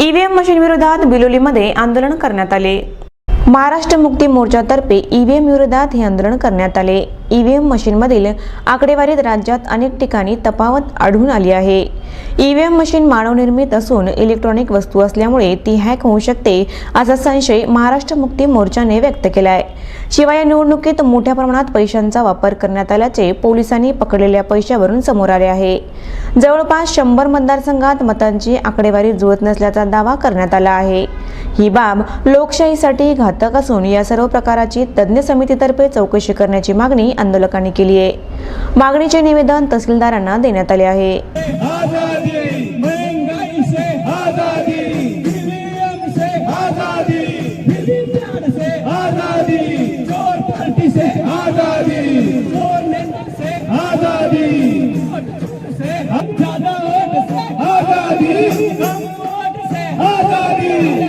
EVM machine विरोधात बिलोलीमध्ये आंदोलन करण्यात आले. महाराष्ट्र मुक्ती मोर्चातर्फे ईव्हीएम विरोधात हे आंदोलन करण्यात आले. ई व्ही एम मशीनमधील आकडेवारीत राज्यात अनेक ठिकाणी तफावत आढळून आली आहे. ई व्ही एम मशीन मानवनिर्मित असून इलेक्ट्रॉनिक वस्तू असल्यामुळे ती हॅक होऊ शकते असा संशय महाराष्ट्र मुक्ती मोर्चाने व्यक्त केला आहे शिवाय या निवडणुकीत मोठ्या प्रमाणात पैशांचा वापर करण्यात आल्याचे पोलिसांनी पकडलेल्या पैशावरून समोर आले आहे. जवळपास शंभर मतदारसंघात मतांची आकडेवारी जुळत नसल्याचा दावा करण्यात आला आहे. ही बाब लोकशाहीसाठी घातक असून या सर्व प्रकाराची तज्ज्ञ समितीतर्फे चौकशी करण्याची मागणी आंदोलकांनी केली आहे. मागणीचे निवेदन तहसीलदारांना देण्यात आले आहे. आजादी